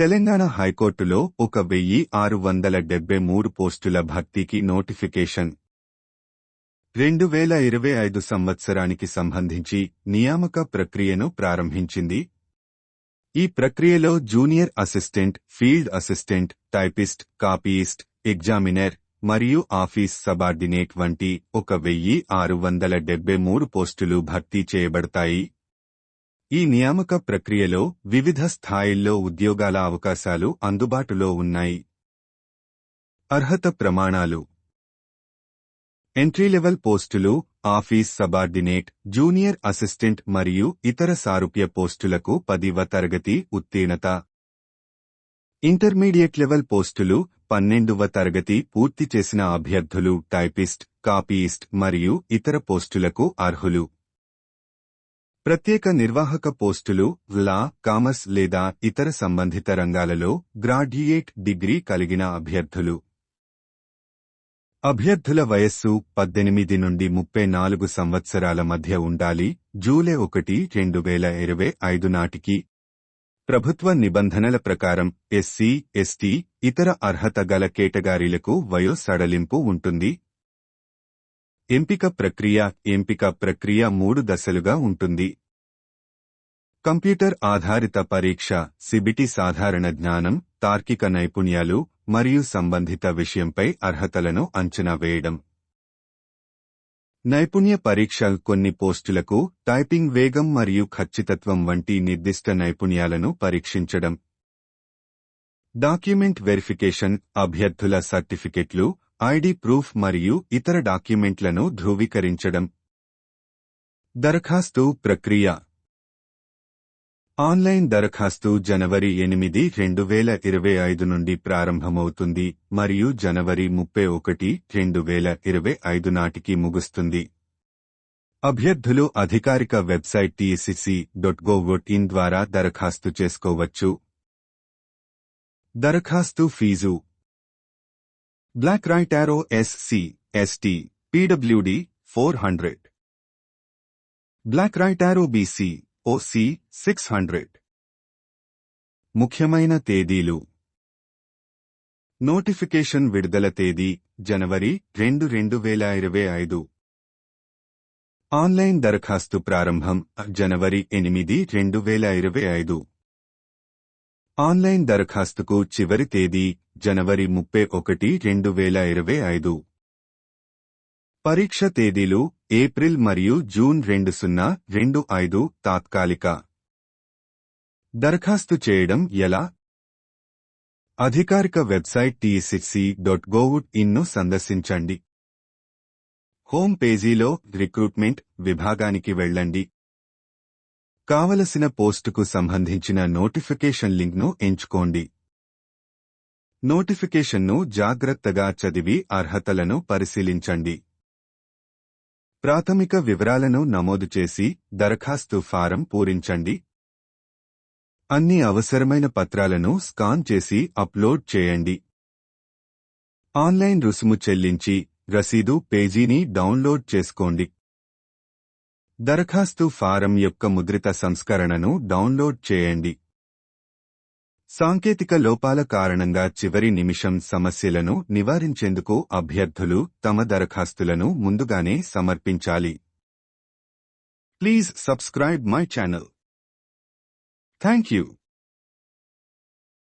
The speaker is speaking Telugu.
తెలంగాణ హైకోర్టులో ఒక వెయ్యి ఆరు వందల డెబ్బై మూడు పోస్టుల భర్తీకి నోటిఫికేషన్. రెండు వేల ఇరవై ఐదు సంవత్సరానికి సంబంధించి నియామక ప్రక్రియను ప్రారంభించింది. ఈ ప్రక్రియలో junior assistant field assistant typist copyist examiner మరియు ఆఫీస్ సబార్డినేట్ వంటి ఒక వెయ్యి ఆరు వందల డెబ్బై మూడు పోస్టులు భర్తీ చేయబడతాయి. ఈ నియామక ప్రక్రియలో వివిధ స్థాయిల్లో ఉద్యోగాల అవకాశాలు అందుబాటులో ఉన్నాయి. అర్హత ప్రమాణాలు. ఎంట్రీ లెవెల్ పోస్టులు ఆఫీస్ సబార్డినేట్ జూనియర్ అసిస్టెంట్ మరియు ఇతర సారూప్య పోస్టులకు పదివ తరగతి ఉత్తీర్ణత. ఇంటర్మీడియట్ లెవెల్ పోస్టులు పన్నెండవ తరగతి పూర్తి చేసిన అభ్యర్థులు టైపిస్ట్ కాపీయిస్ట్ మరియు ఇతర పోస్టులకు అర్హులు. ప్రత్యేక నిర్వాహక పోస్టులు లా కామర్స్ లేదా ఇతర సంబంధిత రంగాలలో గ్రాడ్యుయేట్ డిగ్రీ కలిగిన అభ్యర్థులు. అభ్యర్థుల వయస్సు పద్దెనిమిది నుండి ముప్పై నాలుగు సంవత్సరాల మధ్య ఉండాలి జూలై ఒకటి రెండు వేల ఇరవై ఐదు నాటికి. ప్రభుత్వ నిబంధనల ప్రకారం ఎస్సీ ఎస్టీ ఇతర అర్హత గల కేటగారీలకు వయో సడలింపు ఉంటుంది. ఎంపిక ప్రక్రియ ఎంపిక ప్రక్రియ మూడు దశలుగా ఉంటుంది. కంప్యూటర్ ఆధారిత పరీక్ష సిబిటి సాధారణ జ్ఞానం తార్కిక నైపుణ్యాలు మరియు సంబంధిత విషయంపై అర్హతలను అంచనా వేయడం. నైపుణ్య పరీక్ష కొన్ని పోస్టులకు టైపింగ్ వేగం మరియు ఖచ్చితత్వం వంటి నిర్దిష్ట నైపుణ్యాలను పరీక్షించడం. డాక్యుమెంట్ వెరిఫికేషన్ అభ్యర్థుల సర్టిఫికెట్లు ఐడి ప్రూఫ్ మరియు ఇతర డాక్యుమెంట్లను ధృవీకరించడం. దరఖాస్తు ప్రక్రియ ఆన్లైన్ దరఖాస్తు జనవరి ఎనిమిది రెండు వేల ఇరవై ఐదు నుండి ప్రారంభమవుతుంది మరియు జనవరి ముప్పై ఒకటి రెండు వేల ఇరవై ఐదు నాటికి ముగుస్తుంది. అభ్యర్థులు అధికారిక website TCC dot govt in ద్వారా దరఖాస్తు చేసుకోవచ్చు. దరఖాస్తు fee. Black right arrow SC ST PWD four hundred. Black right arrow BC OC six hundred ముఖ్యమైన తేదీలు. నోటిఫికేషన్ విడుదల తేదీ జనవరి రెండు రెండు వేల ఇరవై ఐదు. ఆన్లైన్ దరఖాస్తు ప్రారంభం జనవరి ఎనిమిది రెండు వేల ఇరవై ఐదు. ఆన్లైన్ దరఖాస్తుకు చివరి తేదీ జనవరి ముప్పై ఒకటి రెండు వేల ఇరవై ఐదు. పరీక్ష తేదీలు ఏప్రిల్ మరియు జూన్ రెండు సున్నా రెండు ఐదు తాత్కాలిక. దరఖాస్తు చేయడం ఎలా? అధికారిక website TSC dot gov in సందర్శించండి. హోమ్ పేజీలో రిక్రూట్మెంట్ విభాగానికి వెళ్ళండి. కావలసిన పోస్టుకు సంబంధించిన నోటిఫికేషన్ లింక్ను ఎంచుకోండి. నోటిఫికేషన్ను జాగ్రత్తగా చదివి అర్హతలను పరిశీలించండి. ప్రాథమిక వివరాలను నమోదు చేసి దరఖాస్తు ఫారం పూరించండి. అన్ని అవసరమైన పత్రాలను స్కాన్ చేసి అప్లోడ్ చేయండి. ఆన్లైన్ రుసుము చెల్లించి రసీదు పేజీని డౌన్లోడ్ చేసుకోండి. దరఖాస్తు ఫారం యొక్క ముద్రిత సంస్కరణను డౌన్లోడ్ చేయండి. సాంకేతిక లోపాల కారణంగా చివరి నిమిషం సమస్యలను నివారించేందుకు అభ్యర్థులు తమ దరఖాస్తులను ముందుగానే సమర్పించాలి. Please subscribe my channel thank you